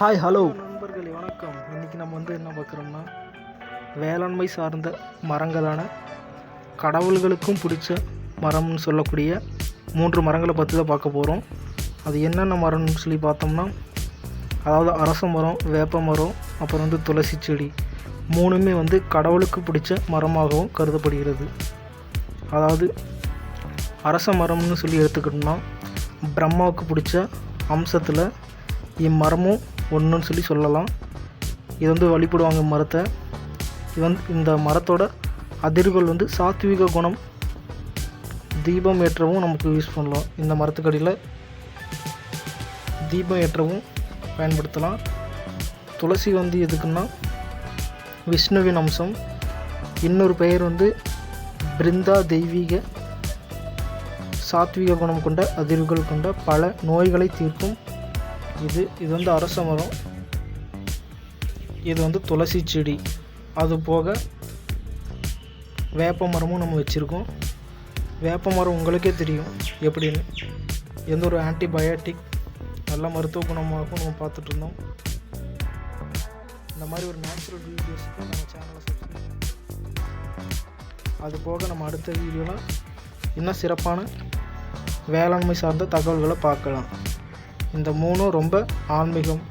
Hi hello நண்பர்களே வணக்கம். இன்றைக்கி நம்ம வந்து என்ன பார்க்குறோம்னா வேளாண்மை சார்ந்த மரங்களான கடவுள்களுக்கும் பிடிச்ச மரம்னு சொல்லக்கூடிய மூன்று மரங்களை பற்றி தான் பார்க்க போகிறோம் அது என்னென்ன மரம்னு சொல்லி பார்த்தோம்னா அதாவது அரச மரம் வேப்ப மரம் அப்புறம் வந்து துளசி செடி மூணுமே வந்து கடவுளுக்கு பிடிச்ச மரமாகவும் கருதப்படுகிறது. அதாவது அரச மரம்னு சொல்லி எடுத்துக்கிட்டோம்னா பிரம்மாவுக்கு பிடிச்ச அம்சத்தில் இம்மரமும் ஒன்றுன்னு சொல்லி சொல்லலாம். இது வந்து வழிபடுவாங்க மரத்தை. இது வந்து இந்த மரத்தோட அதிர்கள் வந்து சாத்விக குணம் தீபம் ஏற்றவும் நமக்கு யூஸ் பண்ணலாம். இந்த மரத்துக்கடியில் தீபம் ஏற்றவும் பயன்படுத்தலாம். துளசி வந்து எதுக்குன்னா விஷ்ணுவின் அம்சம். இன்னொரு பெயர் வந்து பிருந்தா தெய்வீக சாத்விக குணம் கொண்ட அதிர்வுகள் கொண்ட பல நோய்களை தீர்க்கும் இது இது வந்து அரச மரம் இது வந்து துளசி செடி. அது போக வேப்ப மரமும் நம்ம வச்சுருக்கோம். வேப்ப மரம் உங்களுக்கே தெரியும் எப்படின்னு. எந்த ஒரு ஆன்டிபயோட்டிக் நல்ல மருத்துவ குணமாகவும் நம்ம பார்த்துட்டு இருந்தோம். இந்த மாதிரி ஒரு நேச்சுரல் வீடியோஸ்க்கு நம்ம சேனலை சப்ஸ்கிரைப் அது போக நம்ம அடுத்த வீடியோவில் இன்னும் சிறப்பான வேளாண்மை சார்ந்த தகவல்களை பார்க்கலாம். இந்த மூணும் ரொம்ப ஆன்மீகம்